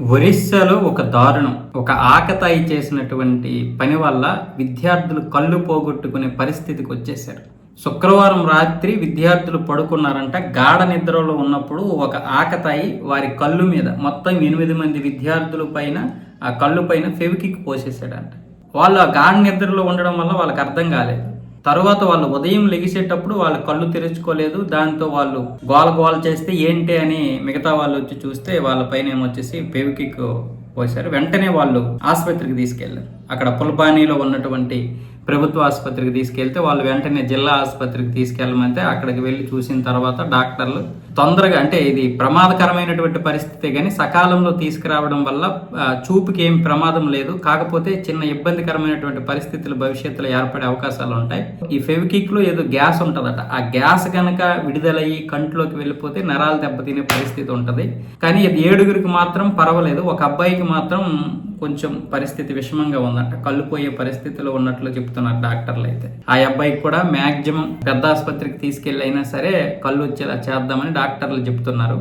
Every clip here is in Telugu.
ఒరిస్సాలో ఒక దారుణం ఒక ఆకతాయి చేసినటువంటి పని వల్ల విద్యార్థులు కళ్ళు పోగొట్టుకునే పరిస్థితికి వచ్చేసారు శుక్రవారం రాత్రి విద్యార్థులు పడుకున్నారంట. గాఢ నిద్రలో ఉన్నప్పుడు ఒక ఆకతాయి వారి కళ్ళు మీద మొత్తం ఎనిమిది మంది విద్యార్థుల పైన ఆ కళ్ళు పైన ఫెవికిక్ పోసేసాడంట వాళ్ళు ఆ గాఢ నిద్రలో ఉండడం వల్ల వాళ్ళకి అర్థం కాలేదు. తరువాత వాళ్ళు ఉదయం లెగిసేటప్పుడు వాళ్ళు కళ్ళు తెరుచుకోలేదు దాంతో వాళ్ళు గోల గోల చేస్తే ఏంటి అని మిగతా వాళ్ళు వచ్చి చూస్తే వాళ్ళ పైన ఏమొచ్చేసి పెవికిక్ పోసారు వెంటనే వాళ్ళు ఆసుపత్రికి తీసుకెళ్ళారు. అక్కడ పుల్బానీలో ఉన్నటువంటి ప్రభుత్వ ఆసుపత్రికి తీసుకెళ్తే వాళ్ళు వెంటనే జిల్లా ఆసుపత్రికి తీసుకెళ్ళమంటే అక్కడికి వెళ్ళి చూసిన తర్వాత డాక్టర్లు తొందరగా అంటే ఇది ప్రమాదకరమైనటువంటి పరిస్థితి కానీ సకాలంలో తీసుకురావడం వల్ల చూపుకి ఏం ప్రమాదం లేదు. కాకపోతే చిన్న ఇబ్బందికరమైనటువంటి పరిస్థితులు భవిష్యత్తులో ఏర్పడే అవకాశాలు ఉంటాయి. ఈ ఫెవికిక్లో ఏదో గ్యాస్ ఉంటుందట. ఆ గ్యాస్ కనుక విడుదలయ్యి కంట్లోకి వెళ్ళిపోతే నరాలు దెబ్బతినే పరిస్థితి ఉంటుంది. కానీ ఇది ఏడుగురికి మాత్రం పర్వాలేదు. ఒక అబ్బాయికి మాత్రం కొంచెం పరిస్థితి విషమంగా ఉందంట. కళ్ళు పోయే పరిస్థితిలో ఉన్నట్లు చెప్తున్నారు డాక్టర్లు అయితే. ఆ అబ్బాయికి కూడా మ్యాక్సిమం పెద్ద ఆసుపత్రికి తీసుకెళ్ళి అయినా సరే కళ్ళు వచ్చేలా చేద్దామని డాక్టర్లు చెప్తున్నారు.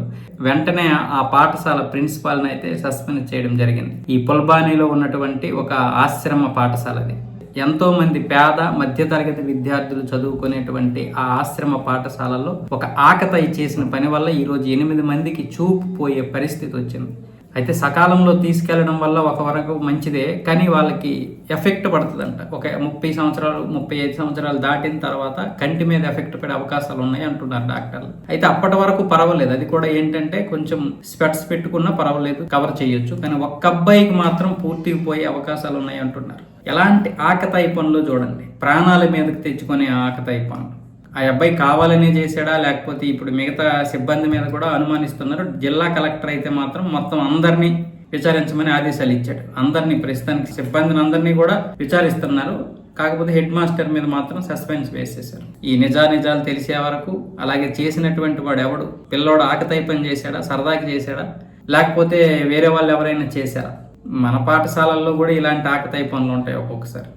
వెంటనే ఆ పాఠశాల ప్రిన్సిపాల్ని అయితే సస్పెండ్ చేయడం జరిగింది. ఈ పుల్బానీలో ఉన్నటువంటి ఒక ఆశ్రమ పాఠశాలది ఎంతోమంది ఎంతో మంది పేద మధ్యతరగతి విద్యార్థులు చదువుకునేటువంటి ఆ ఆశ్రమ పాఠశాలలో ఒక ఆకతాయి చేసిన పని వల్ల ఈరోజు ఎనిమిది మందికి చూపు పోయే పరిస్థితి వచ్చింది. అయితే సకాలంలో తీసుకెళ్ళడం వల్ల ఒక వరకు మంచిదే కానీ వాళ్ళకి ఎఫెక్ట్ పడుతుందంట. ఒక ముప్పై సంవత్సరాలు ముప్పై ఐదు సంవత్సరాలు దాటిన తర్వాత కంటి మీద ఎఫెక్ట్ పడే అవకాశాలు ఉన్నాయి అంటున్నారు డాక్టర్లు. అయితే అప్పటి వరకు పర్వాలేదు. అది కూడా ఏంటంటే కొంచెం స్పెట్స్ పెట్టుకున్నా పర్వాలేదు కవర్ చేయొచ్చు కానీ ఒక్క అబ్బాయికి మాత్రం పూర్తిగా పోయే అవకాశాలు ఉన్నాయి అంటున్నారు. ఎలాంటి ఆకతాయి పనులు చూడండి. ప్రాణాల మీదకి తెచ్చుకునే ఆకతాయి పనులు. ఆ అబ్బాయి కావాలనే చేశాడా లేకపోతే ఇప్పుడు మిగతా సిబ్బంది మీద కూడా అనుమానిస్తున్నారు. జిల్లా కలెక్టర్ అయితే మాత్రం మొత్తం అందరినీ విచారించమని ఆదేశాలు ఇచ్చాడు. అందరినీ ప్రస్తుతానికి సిబ్బందిని అందరినీ కూడా విచారిస్తున్నారు. కాకపోతే హెడ్ మాస్టర్ మీద మాత్రం సస్పెన్స్ వేసేశారు. ఈ నిజా నిజాలు తెలిసే వరకు అలాగే చేసినటువంటి వాడు ఎవడు? పిల్లోడు ఆకతాయి పని చేశాడా సరదాకి చేశాడా? లేకపోతే వేరే వాళ్ళు ఎవరైనా చేశారా? మన పాఠశాలల్లో కూడా ఇలాంటి ఆకతాయి పనులు ఉంటాయి ఒక్కొక్కసారి.